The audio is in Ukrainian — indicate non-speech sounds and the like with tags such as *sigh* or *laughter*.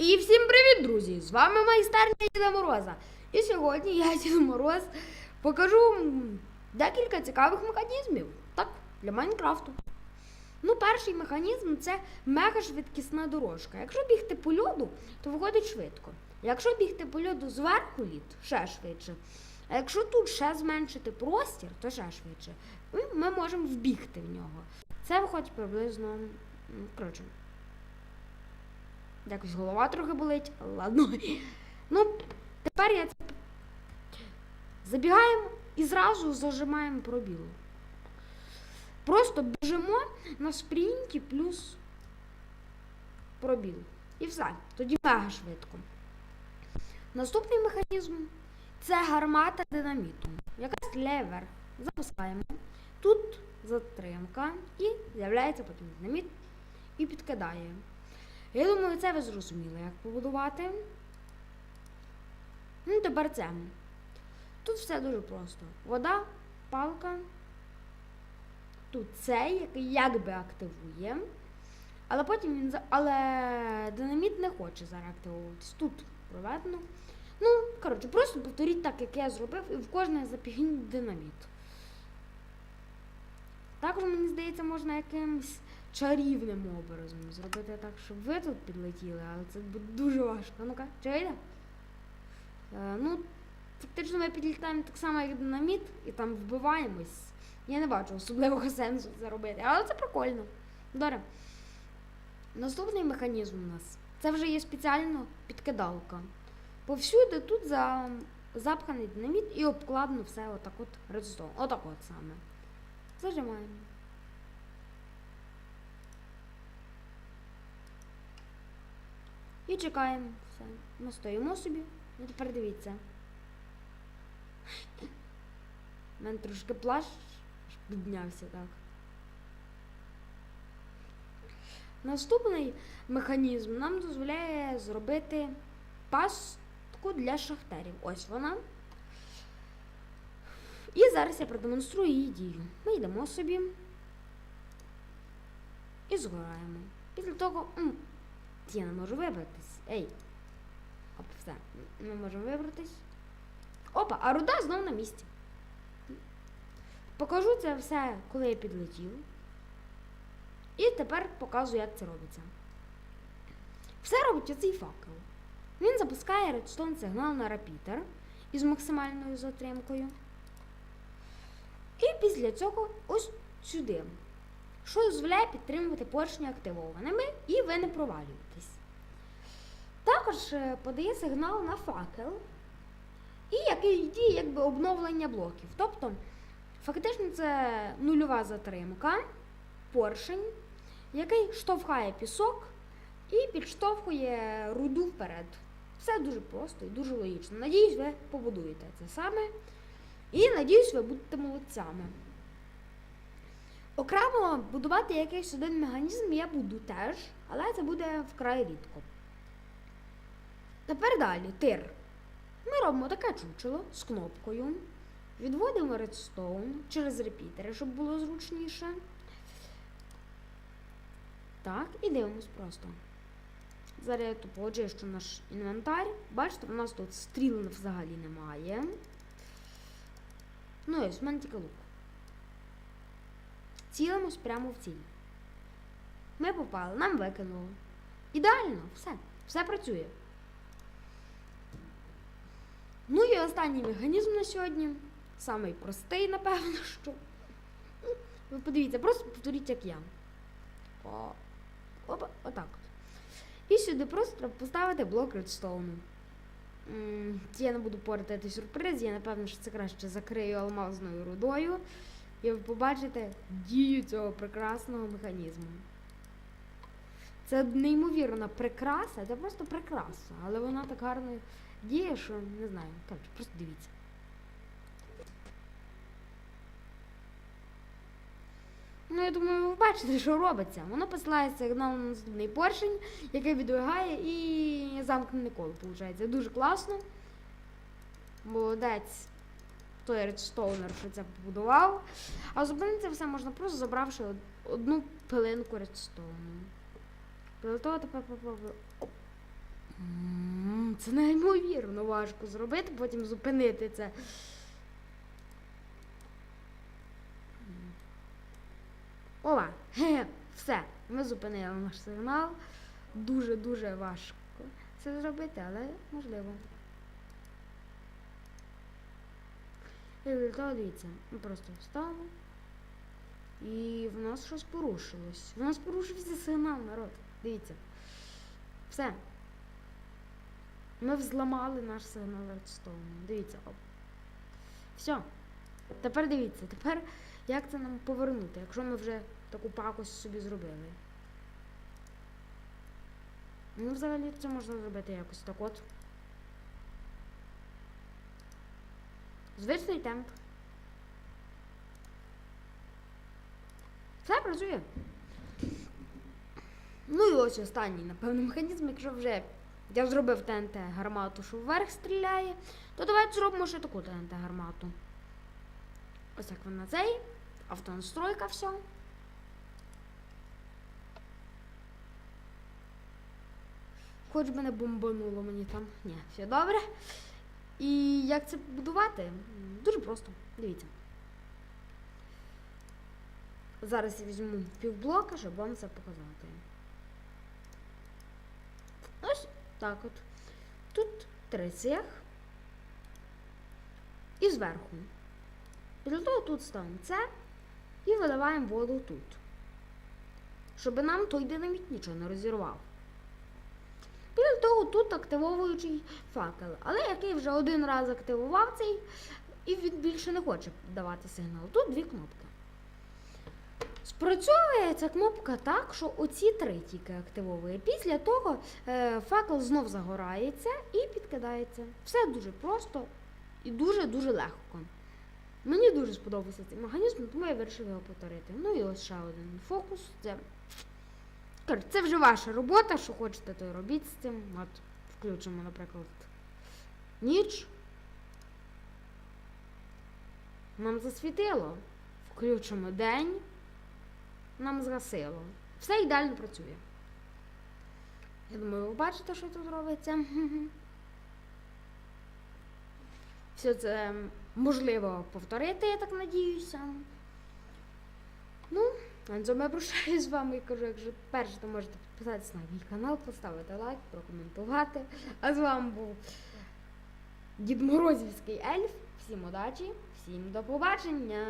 І всім привіт, друзі! З вами майстерня Діда Мороза. І сьогодні я, Дід Мороз, покажу декілька цікавих механізмів так, для Майнкрафту. Ну, перший механізм це мега-швидкісна дорожка. Якщо бігти по льоду, то виходить швидко. Якщо бігти по льоду зверху лід, ще швидше. А якщо тут ще зменшити простір, то ще швидше. Ми можемо вбігти в нього. Це виходить приблизно. Коротше, Якось голова трохи болить, ладно. Ну, тепер я. Забігаємо і зразу зажимаємо пробіл. Просто біжимо на спринті плюс пробіл. І все. Тоді мега швидко. Наступний механізм це гармата динаміту, яка стріляє. Запускаємо. Тут затримка і з'являється потім динаміт і підкидає. Я думаю, це ви зрозуміли, як побудувати. Ну, тепер це. Тут все дуже просто. Вода, палка. Тут цей, який якби активує. Але потім він. Але динаміт не хоче зараз активуватись. Тут проведено. Ну, коротше, просто повторіть так, як я зробив, і в кожне запігніть динаміт. Також, мені здається, можна якимось чарівним образом зробити так, щоб ви тут підлетіли, але це буде дуже важко. Ну-ка, чи вийде? Е, ну, фактично ми підлітаємо так само, як динаміт, і там вбиваємось. Я не бачу особливого сенсу це робити, але це прикольно. Добре. Наступний механізм у нас це вже є спеціально підкидалка. Повсюди тут за... запханий динаміт і обкладено все отак от редстоун. Отак от саме. Зажимаємо. І чекаємо все. Ми стоїмо собі. Ну тепер дивіться. У мене трошки плащ піднявся так. Наступний механізм нам дозволяє зробити пастку для шахтерів. Ось вона. І зараз я продемонструю її дію. Ми йдемо собі і згораємо. Після того. Я не можу вибратись. Ей. Оп, все. Ми можемо вибратись. Опа, а руда знову на місці. Покажу це все, коли я підлетів. І тепер показую, як це робиться. Все робить оцей факел. Він запускає редстон сигнал на репітер із максимальною затримкою. І після цього ось сюди що дозволяє підтримувати поршні активованими і ви не провалюєтесь. Також е, подає сигнал на факел, і який діє якби обновлення блоків. Тобто, фактично це нульова затримка, поршень, який штовхає пісок і підштовхує руду вперед. Все дуже просто і дуже логічно. Надіюсь, ви побудуєте це саме. І надіюсь, ви будете молодцями. Окремо будувати якийсь один механізм я буду теж, але це буде вкрай рідко. Тепер далі тир. Ми робимо таке чучело з кнопкою. Відводимо редстоун через репітери, щоб було зручніше. Так, і дивимось просто. Зараз я тут очищу наш інвентар. Бачите, у нас тут стріл взагалі немає. Ну ось в мене тільки лук. Цілимось прямо в ціль. Ми попали, нам викинуло. Ідеально, все, все працює. Ну і останній механізм на сьогодні. Самий простий, напевно, *laughs* що. Ну, Ви подивіться, просто повторіть, як я. О, опа, отак. І сюди просто поставити блок редстоуну. Я не буду портити сюрприз, я напевно, що це краще закрию алмазною рудою. І ви побачите дію цього прекрасного механізму. Це неймовірна прикраса, це просто прикраса, але вона так гарно діє, що не знаю. Коротше, просто дивіться. Ну, я думаю, ви бачите, що робиться. Воно посилає сигнал на наступний поршень, який відвигає і замкнене коло, виходить. Дуже класно. Молодець той редстоунер, що це побудував. А зупинити все можна просто забравши одну пилинку редстоуну. М, Це неймовірно важко зробити, потім зупинити це. Ова! Все, ми зупинили наш сигнал. Дуже-дуже важко це зробити, але можливо. І результат, дивіться, ми просто встали. І в нас щось порушилось. У нас порушився сигнал, народ. Дивіться. Все. Ми взламали наш сигнал редстоуну. Дивіться. Оп. Все. Тепер дивіться, тепер як це нам повернути, якщо ми вже таку пакость собі зробили. Ну, взагалі це можна зробити якось так от. Звичний темп. Все працює. Ну і ось останній, напевно, механізм, якщо вже я зробив ТНТ гармату, що вверх стріляє, то давайте зробимо ще таку ТНТ гармату. Ось як вона цей. Автонастройка, все. Хоч би не бомбануло мені там. Ні, все добре. І як це будувати? Дуже просто. Дивіться. Зараз я візьму півблока, щоб вам це показати. Ось так от. Тут три цех. І зверху. Після того тут ставимо це і виливаємо воду тут. Щоб нам той динаміт нічого не розірвав. Після тут активовуючий факел, але який вже один раз активував цей, і він більше не хоче давати сигнал. Тут дві кнопки. Спрацьовує ця кнопка так, що оці три тільки активовує. Після того е, факел знов загорається і підкидається. Все дуже просто і дуже-дуже легко. Мені дуже сподобався цей механізм, тому я вирішила його повторити. Ну і ось ще один фокус. Це, Це вже ваша робота, що хочете, то робіть з цим. От, включимо, наприклад, ніч. Нам засвітило. Включимо день. Нам згасило. Все ідеально працює. Я думаю, ви бачите, що тут робиться. *laughs* Все це можливо повторити, я так надіюся. Ну, цьому я прощаюсь з вами і кажу, якщо перше, то можете підписатися на мій канал, поставити лайк, прокоментувати. А з вами був Дід Морозівський ельф. Всім удачі, всім до побачення!